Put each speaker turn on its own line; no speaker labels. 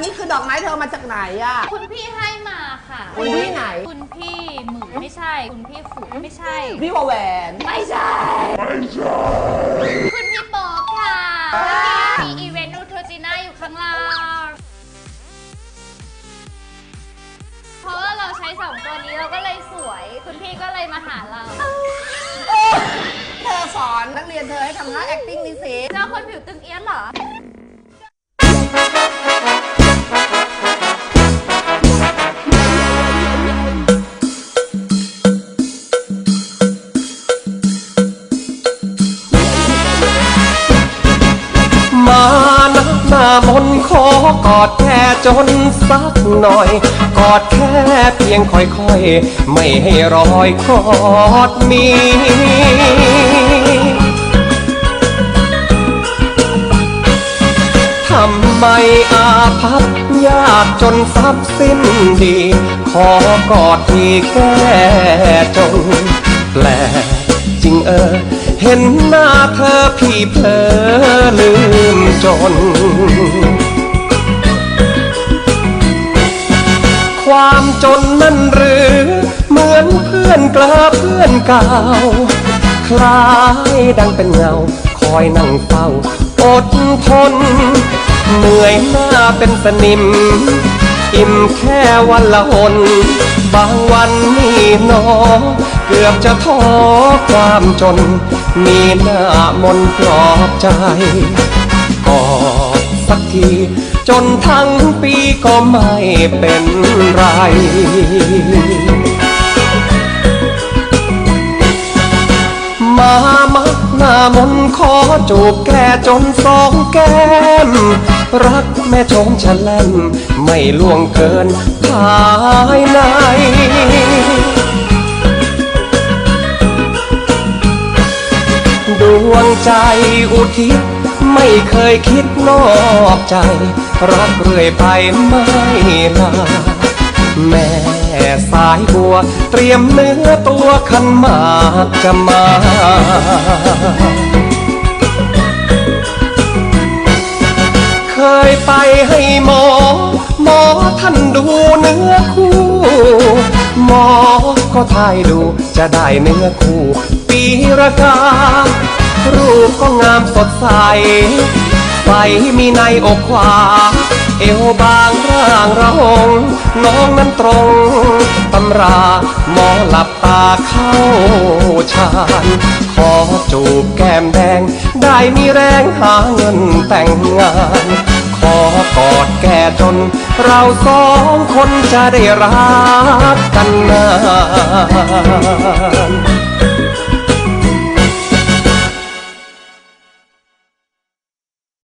อันนี้คือดอกไม้เธอเอามาจากไหนอะ
คุณพี่ให้มาค่ะ
คุณพี่ไหน
คุณพี่หมื่นไม่ใช่ คุณพี่ขุนไม่ใช่
พี่วอแหวน
ไม่ใช่ ไม่ใช่ คุณพี่โป๊กค่ะมีอีเวนต์นูโทจิน่าอยู่ข้างล่างเพราะว่าเราใช้สองตัวนี้เราก็เลยสวย คุณพี่ก็เลยมาหาเรา
เธอสอนนักเรียนเธอให้ทำท่า acting นี่สิ
เจ้าคนผิวตึงเอี้ยนเหรอ
มานักหน้ามนขอกอดแค่จนสักหน่อย กอดแค่เพียงค่อยๆ ไม่ให้รอยกอดมีทำไมอาภัพยากจนทรัพย์สิ้นดี ขอกอดที่แก้จนแปลจริงเออ เห็นหน้าเธอพี่เพลอลืมจน ความจนนั่นหรือเหมือนเพื่อนกลาเพื่อนเก่า คล้ายดังเป็นเงา คอยนั่งเฝ้า อดทน เหนื่อยหน้าเป็นสนิม อิ่มแค่วันละหนบางวันนี่นอเกือบจะท้อความจน มีหน้ามนต์ปลอบใจกอดสักที จนทั้งปีก็ไม่เป็นไรมามักหน้ามนขอจูบแกจนสองแก้ม รักแม่ชมฉันแลมไม่ล่วงเกินภายใน ใจอุทิศ ไม่เคยคิดนอกใจ รักเรื่อยไปไม่ลาแม่สายบัว เตรียมเนื้อตัวขันมากจะมาเคยไปให้หมอ หมอท่านดูเนื้อคู่ หมอก็ทายดูจะได้เนื้อคู่ ปีระกา รูปก็งามสดใสไฟมีในอกขวา เอวบางร่างระหง น้องนั้นตรง ตำราหมอหลับตาเข้าฌานขอจูบแก้มแดง ได้มีแรงหาเงินแต่งงานขอกอดแก่จน เราสองคนจะได้รักกันนาน